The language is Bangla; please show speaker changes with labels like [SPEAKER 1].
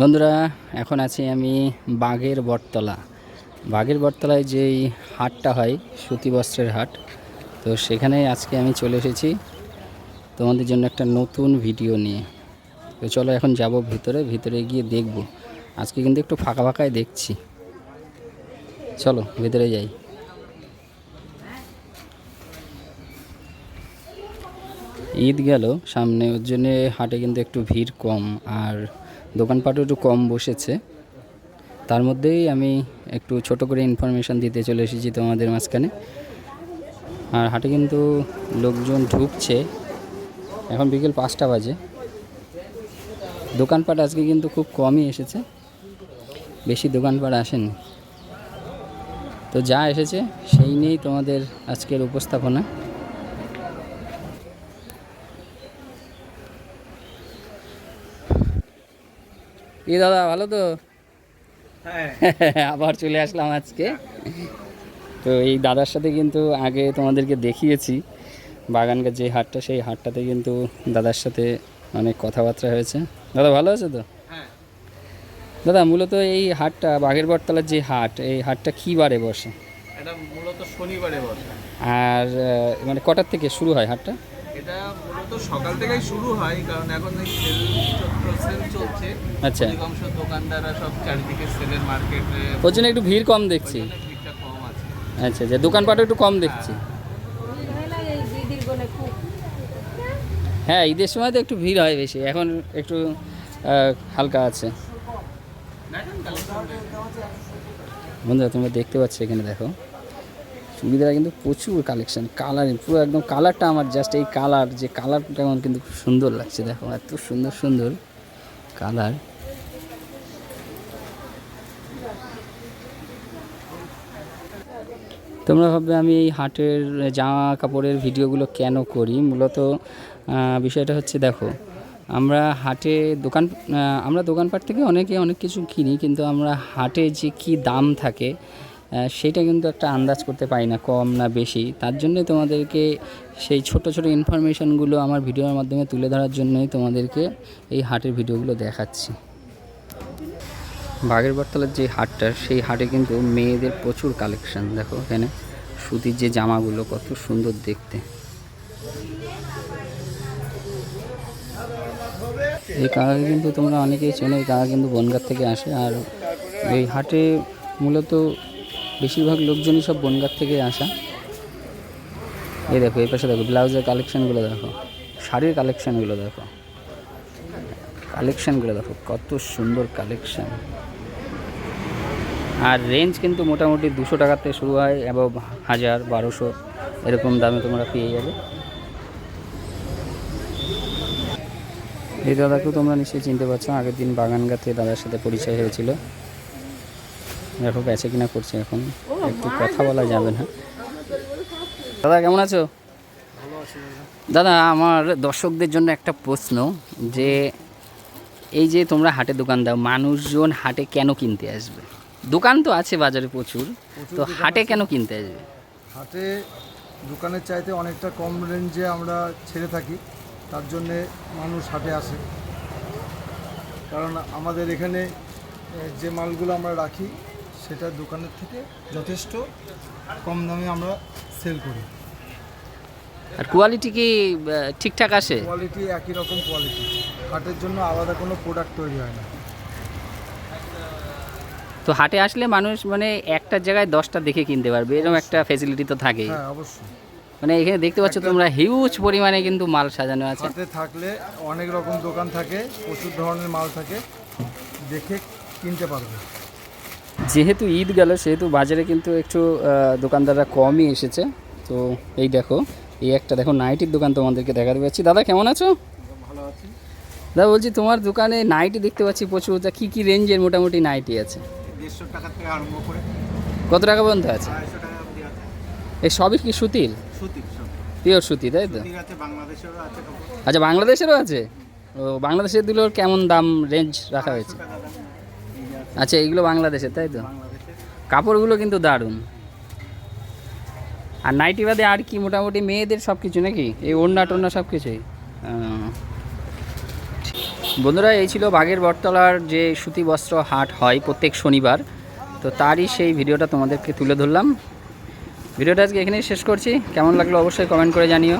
[SPEAKER 1] বন্ধুরা, এখন আছি আমি বাঘের বটতলা। বাঘের বটতলায় যেই হাটটা হয়, সুতি বস্ত্রের হাট, তো সেখানে আজকে আমি চলে এসেছি তোমাদের জন্য একটা নতুন ভিডিও নিয়ে। তো চলো এখন যাব ভিতরে ভিতরে গিয়ে দেখব। আজকে কিন্তু একটু ফাঁকা ফাঁকাই দেখছি। চলো, ভিতরে যাই। ঈদ গেল, সামনে ওর জন্যে হাটে কিন্তু একটু ভিড় কম আর দোকানপাটও একটু কম বসেছে। তার মধ্যেই আমি একটু ছোট করে ইনফরমেশান দিতে চলে এসেছি তোমাদের মাঝখানে। আর হাটে কিন্তু লোকজন ঢুকছে। এখন বিকেল পাঁচটা বাজে। দোকানপাট আজকে কিন্তু খুব কমই এসেছে। বেশি দোকানপাট আসেনি। তো যা এসেছে, সেই নিয়েই তোমাদের আজকের উপস্থাপনা। কি দাদা ভালো তো? আবার চলে আসলাম আজকে। তো এই দাদার সাথে কিন্তু আগে তোমাদেরকে দেখিয়েছি। বাগানকার যে হাটটা সেই হাটটাতে কিন্তু দাদার সাথে অনেক কথাবার্তা হয়েছে। দাদা ভালো আছে তো? দাদা মূলত এই হাটটা বাঘের বটতলার যে হাট এই হাটটা কী বারে বসে?
[SPEAKER 2] এটা মূলত শনিবারে বসে।
[SPEAKER 1] আর মানে কটার থেকে শুরু হয় হাটটা?
[SPEAKER 2] এটা মূলত সকাল থেকেই শুরু হয় কারণ এখন এই সেল সেল চলছে।
[SPEAKER 1] আচ্ছা।
[SPEAKER 2] অধিকাংশ দোকানদাররা সব চারিদিকে সেলের মার্কেটে
[SPEAKER 1] ওর জন্য একটু ভিড় কম দেখছি।
[SPEAKER 2] ভিড়টা কম আছে।
[SPEAKER 1] আচ্ছা আচ্ছা দোকানপাটও একটু কম দেখছি। হ্যাঁ ঈদের সময় তো একটু ভিড় হয় বেশি এখন একটু হালকা আছে। বন্ধুরা তোমরা দেখতে পাচ্ছ এখানে দেখো। চুড়িদার কিন্তু প্রচুর কালেকশন কালার পুরো একদম কালারটা আমার জাস্ট এই কালার যে কালারটা আমার কিন্তু খুব সুন্দর লাগছে, দেখো, এত সুন্দর সুন্দর কালার তোমরা ভাববে আমি এই হাটের জামা কাপড়ের ভিডিওগুলো কেন করি? মূলত বিষয়টা হচ্ছে দেখো, আমরা হাটে দোকান আমরা দোকানপাট থেকে অনেকে অনেক কিছু কিনি, কিন্তু আমরা হাটে যে কি দাম থাকে সেটা কিন্তু একটা আন্দাজ করতে পারি না, কম না বেশি। তার জন্যে তোমাদেরকে সেই ছোট ছোট ইনফরমেশনগুলো আমার ভিডিওর মাধ্যমে তুলে ধরার জন্যই তোমাদেরকে এই হাটের ভিডিওগুলো দেখাচ্ছি। বাগের বটতলার যে হাটটা, সেই হাটে কিন্তু মেয়েদের প্রচুর কালেকশান দেখো এখানে। সুতির যে জামাগুলো কত সুন্দর দেখতে। এই কাকাকে কিন্তু তোমরা অনেকেই চেনো, এই কাকা কিন্তু বনগাঁ থেকে আসে। আর এই হাটে মূলত বেশিরভাগ লোকজনই সব বনগাঁ থেকে আসা। এই দেখো, এই পাশে দেখো, ব্লাউজের কালেকশনগুলো দেখো, শাড়ির কালেকশনগুলো দেখো। কালেকশনগুলো দেখো, কত সুন্দর কালেকশন আর রেঞ্জ কিন্তু মোটামুটি দুশো থেকে শুরু হয় এবং হাজার, বারোশো, এরকম দামে তোমরা পেয়ে যাবে। এই দাদাকেও তোমরা নিশ্চয়ই চিনতে পারছ, আগের দিন বাগানগাতে দাদার সাথে পরিচয় হয়েছিল। দেখো বেচে কিনা করছে এখন। একটু কথা বলা যাবে না। দাদা কেমন আছো? দাদা। আমার দর্শকদের জন্য একটা প্রশ্ন যে এই যে তোমরা হাটে দোকান দাও মানুষজন হাটে কেন কিনতে আসবে? দোকান তো আছে বাজারে প্রচুর তো হাটে কেন কিনতে আসবে?
[SPEAKER 3] হাটে দোকানের চাইতে অনেকটা কম রেঞ্জে আমরা ছেড়ে থাকি তার জন্যে মানুষ হাটে আসে। কারণ আমাদের এখানে যে মালগুলো আমরা রাখি সেটা দোকানের থেকে যথেষ্ট কম দামে আমরা সেল করি।
[SPEAKER 1] আর কোয়ালিটি কি ঠিকঠাক আসে?
[SPEAKER 3] কোয়ালিটি একই রকম কোয়ালিটি হাটের জন্য আলাদা কোনো প্রোডাক্ট তৈরি হয় না।
[SPEAKER 1] তো হাটে আসলে মানুষ মানে একটা জায়গায় দশটা দেখে কিনতে পারবে এরকম একটা ফেসিলিটি তো থাকেই।
[SPEAKER 3] হ্যাঁ অবশ্যই।
[SPEAKER 1] মানে এখানে দেখতে পাচ্ছ তোমরা হিউজ পরিমাণে কিন্তু মাল সাজানো আছে।
[SPEAKER 3] হাটে থাকলে অনেক রকম দোকান থাকে প্রচুর ধরনের মাল থাকে দেখে কিনতে পারবে।
[SPEAKER 1] যেহেতু ঈদ গেল সেহেতু বাজারে কিন্তু একটু দোকানদাররা কমই এসেছে। তো এই দেখো এই একটা দেখো নাইটির দোকান তোমাদেরকে দেখাতে পাচ্ছি। দাদা কেমন আছো?
[SPEAKER 3] ভালো আছি
[SPEAKER 1] দাদা বলছি তোমার দোকানে নাইটি দেখতে পাচ্ছি প্রচুর। তা কী কী রেঞ্জের মোটামুটি নাইটি আছে?
[SPEAKER 3] দেড়শো টাকা থেকে আরম্ভ করে
[SPEAKER 1] কত টাকা পর্যন্ত আছে? এই সবই কি সুতির? পিওর সুতি তাই তো? আচ্ছা বাংলাদেশেরও আছে? ও বাংলাদেশের দিলেও কেমন দাম রেঞ্জ রাখা হয়েছে
[SPEAKER 3] টাকা দাম এই যে আছে
[SPEAKER 1] আচ্ছা এইগুলো বাংলাদেশের, তাই তো? কাপড়গুলো কিন্তু দারুণ। আর নাইটি বাদে আর কি, মোটামুটি মেয়েদের সব কিছু নাকি? এই ওড়না টোড়না সব কিছুই বন্ধুরা, এই ছিল বাঘের বটতলার যে সুতি বস্ত্র হাট হয় প্রত্যেক শনিবার। তো তারই সেই ভিডিওটা তোমাদেরকে তুলে ধরলাম। ভিডিওটা আজকে এখানেই শেষ করছি। কেমন লাগল অবশ্যই কমেন্ট করে জানিও।